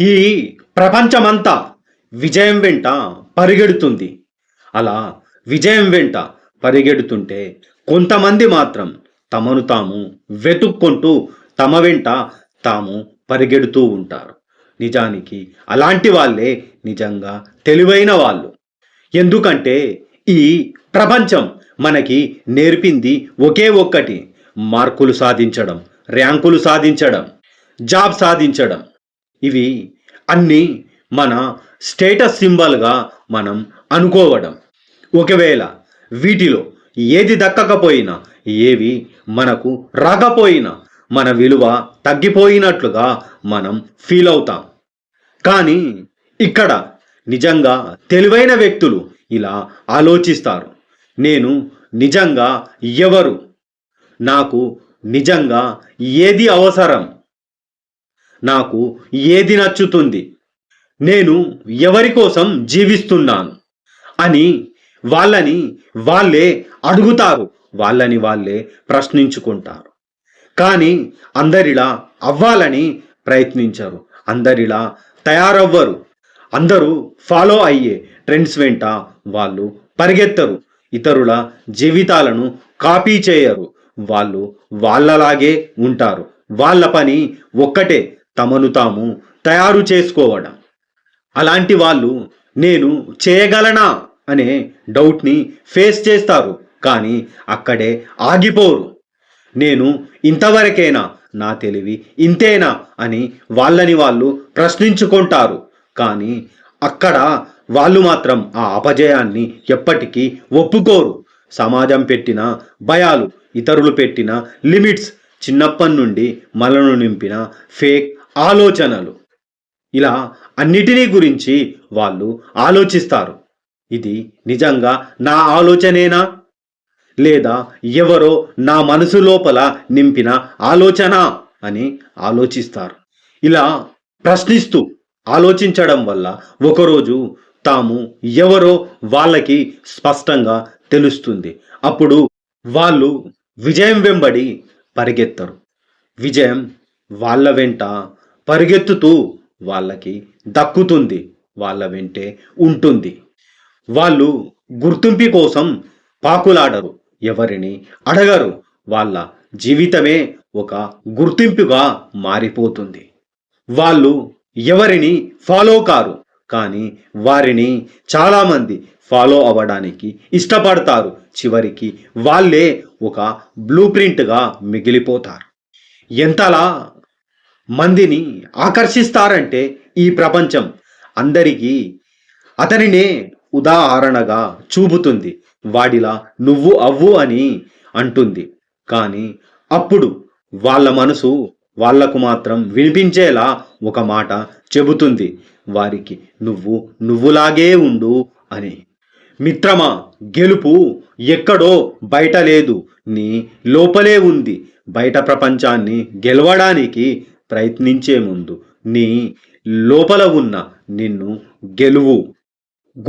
ఈ ప్రపంచమంతా విజయం వెంట పరిగెడుతుంది. అలా విజయం వెంట పరిగెడుతుంటే కొంతమంది మాత్రం తమను తాము వెతుక్కుంటూ తమ వెంట తాము పరిగెడుతూ ఉంటారు. నిజానికి అలాంటి వాళ్ళే నిజంగా తెలివైన వాళ్ళు. ఎందుకంటే ఈ ప్రపంచం మనకి నేర్పింది ఒకే ఒక్కటి మార్కులు సాధించడం ర్యాంకులు సాధించడం జాబ్ సాధించడం. ఇవి అన్నీ మన స్టేటస్ సింబల్గా మనం అనుకోవడం. ఒకవేళ వీటిలో ఏది దక్కకపోయినా ఏవి మనకు రాకపోయినా మన విలువ తగ్గిపోయినట్లుగా మనం ఫీల్ అవుతాం. కానీ ఇక్కడ నిజంగా తెలివైన వ్యక్తులు ఇలా ఆలోచిస్తారు. నేను నిజంగా ఎవరు? నాకు నిజంగా ఏది అవసరం? నాకు ఏది నచ్చుతుంది? నేను ఎవరి కోసం జీవిస్తున్నాను? అని వాళ్ళని వాళ్ళే అడుగుతారు. వాళ్ళని వాళ్ళే ప్రశ్నించుకుంటారు. కానీ అందరిలా అవ్వాలని ప్రయత్నించరు. అందరిలా తయారవ్వరు. అందరూ ఫాలో అయ్యే ట్రెండ్స్ వెంట వాళ్ళు పరిగెత్తరు. ఇతరుల జీవితాలను కాపీ చేయరు. వాళ్ళు వాళ్ళలాగే ఉంటారు. వాళ్ళ పని ఒక్కటే. తమను తాము తయారు చేసుకోవడం. అలాంటి వాళ్ళు నేను చేయగలనా? అనే డౌట్ని ఫేస్ చేస్తారు. కానీ అక్కడే ఆగిపోరు. నేను ఇంతవరకేనా? నా తెలివి ఇంతేనా? అని వాళ్ళని వాళ్ళు ప్రశ్నించుకుంటారు. కానీ అక్కడ వాళ్ళు మాత్రం ఆ అపజయాన్ని ఎప్పటికీ ఒప్పుకోరు. సమాజం పెట్టిన భయాలు ఇతరులు పెట్టిన లిమిట్స్ చిన్నప్పటి నుండి మనను నింపిన ఫేక్ ఆలోచనలు. ఇలా అన్నిటినీ గురించి వాళ్ళు ఆలోచిస్తారు. ఇది నిజంగా నా ఆలోచనేనా? లేదా ఎవరో నా మనసు లోపల నింపిన ఆలోచన అని ఆలోచిస్తారు. ఇలా ప్రశ్నిస్తూ ఆలోచించడం వల్ల ఒకరోజు తాము ఎవరో వాళ్ళకి స్పష్టంగా తెలుస్తుంది. అప్పుడు వాళ్ళు విజయం వెంబడి పరిగెత్తరు. విజయం వాళ్ళ వెంట పరిగెత్తుతూ వాళ్ళకి దక్కుతుంది వాళ్ళ వెంటే ఉంటుంది. వాళ్ళు గుర్తింపు కోసం పాకులాడరు ఎవరిని అడగరు. వాళ్ళ జీవితమే ఒక గుర్తింపుగా మారిపోతుంది. వాళ్ళు ఎవరిని ఫాలో కారు కానీ వారిని చాలామంది ఫాలో అవ్వడానికి ఇష్టపడతారు. చివరికి వాళ్ళే ఒక బ్లూ ప్రింట్గా మిగిలిపోతారు. ఎంతలా మందిని ఆకర్షిస్తారంటే ఈ ప్రపంచం అందరికీ అతనినే ఉదాహరణగా చూపుతుంది. వాడిలా నువ్వు అవ్వు అని అంటుంది. కానీ అప్పుడు వాళ్ళ మనసు వాళ్ళకు మాత్రం వినిపించేలా ఒక మాట చెబుతుంది. వారికి నువ్వు నువ్వులాగే ఉండు అని. మిత్రమా గెలుపు ఎక్కడో బయట లేదు. నీ లోపలే ఉంది. బయట ప్రపంచాన్ని గెలవడానికి ప్రయత్నించే ముందు నీ లోపల ఉన్న నిన్ను గెలువు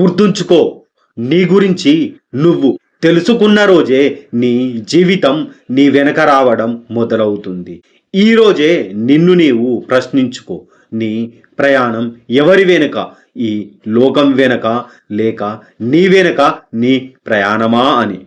గుర్తుంచుకో. నీ గురించి నువ్వు తెలుసుకున్న రోజే నీ జీవితం నీ వెనక రావడం మొదలవుతుంది. ఈ రోజే నిన్ను నీవు ప్రశ్నించుకో. నీ ప్రయాణం ఎవరి వెనుక? ఈ లోకం వెనక లేక నీ వెనుక నీ ప్రయాణమా అని.